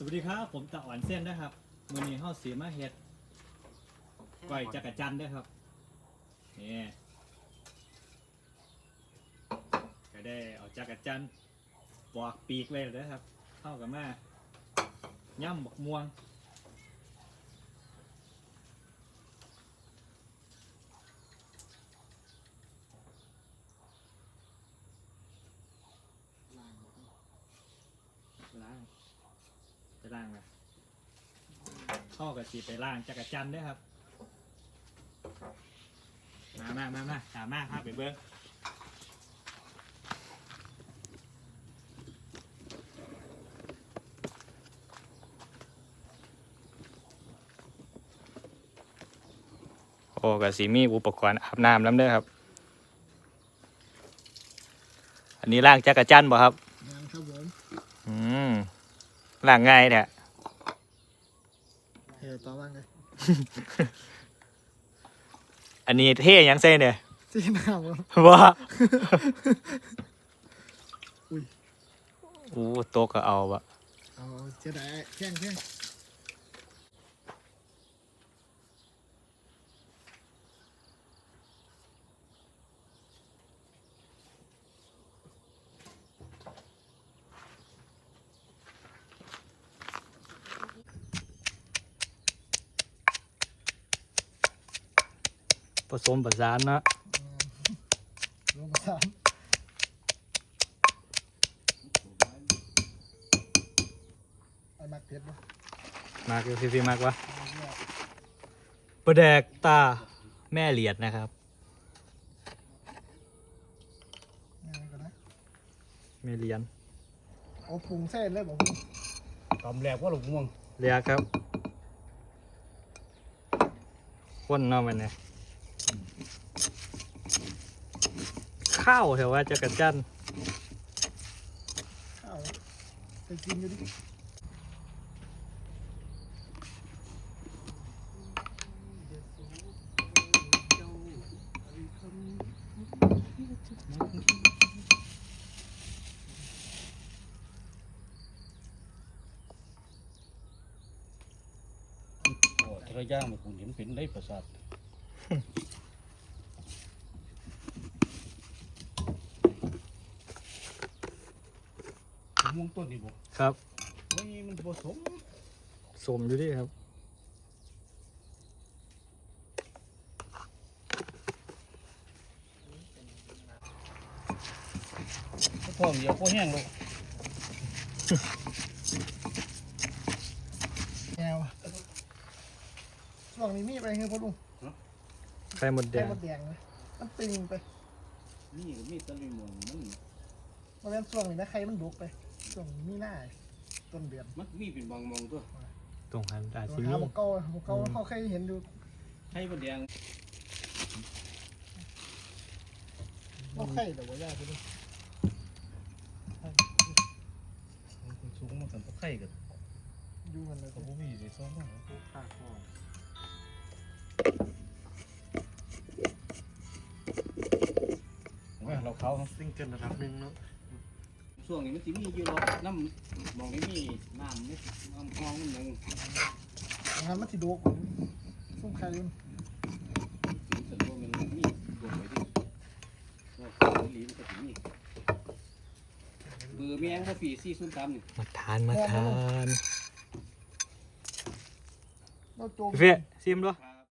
สวัสดีครับ ผมตะอ่อนเส้นนะครับมือนี้เฮาสีมาเฮ็ดก้อยจักรจันทร์ด้วยครับนี่ก็ได้เอาจักรจันทร์ปอกปีกไว้แล้วครับ เข้ากับมาย่ำบักม่วงล้าง ล้างนะเข้ากับสีไปล้างจักรจันทร์ด้วยครับ มามามามาตามมาครับไปเบิ้งโอ้กับสีมีอุปกรณ์อาบน้ำน้ำเด้อครับ อันนี้ล้างจักรจันทร์บ่ครับงานครับผมอืม ล้างง่ายเนี่ยเฮ้ยต่อบ้างเลยอันนี้เท่ยังเส้นเนี่ยที่หน้าผมว่าอุ้ยอู้โต๊ะก็เอาบะเอาเสียดายแข้งแข้ง ผสมผสานนะลงมาสามไอ้มักเพชรปะมากพี่พี่มากวะเอาเรื่องประแดกตาแม่เหลียดนะครับงานก่อนนะแม่เลียนเอาพุงเส้นเลยบอกพุงตอมแรกว่าหลงม่วงเลียครับข้นเนาะมันเนี่ย ข้าวแถวว่าจะกระจันข้าวไปกินอยู่ดิโอ้ทะย่างมันคงเห็นเป็นได้ประสาท ม่วงต้นนี่บ่ครับไม่มันผสมสมอยู่ดิครับท้องเดียวก็แห้งเลยแนวช่วงนี้มีไปเงี้ยพ่อลุงไข่หมดแดไข่งมดแดงเลยมันตึงไปนี่ก็มีตะลิมงมัน เพราะฉะนั้นช่วงนี้นะไข่มันดุกไป ช่วงนี้มีหน้าต้นเดือนมันมีเป็นบางมองตัวตรงหันอาตัวซิหามีหมกเก้าหมกเก้าเขาเคยเห็นอยู่ให้มันแดงว่าไข่แต่ว่าย่าพ่อลุงมันสูงมันกันตะไคร่กันอยู่กันเลยก็บ่มีเลยซ้อมบ้างข้าข้อว่าเราเขาซิงเกิลระดับหนึ่งเนาะ ช่วงนี้มันสิมีอยู่หรอกน้ำมองนี้มีน้ำนี่น้ำคลองมันหนึ่งงานมันสิดุกว่าส้มไข่ลุงแต่ตัวมันมีตัวไปที่ว่าเขาหลีมันก็สิมีเบอร์แมงว่าปีสี่ศูนย์สามนี่มาทานมาทาน เราโจมพี่เฟียซิมด้วยอ่า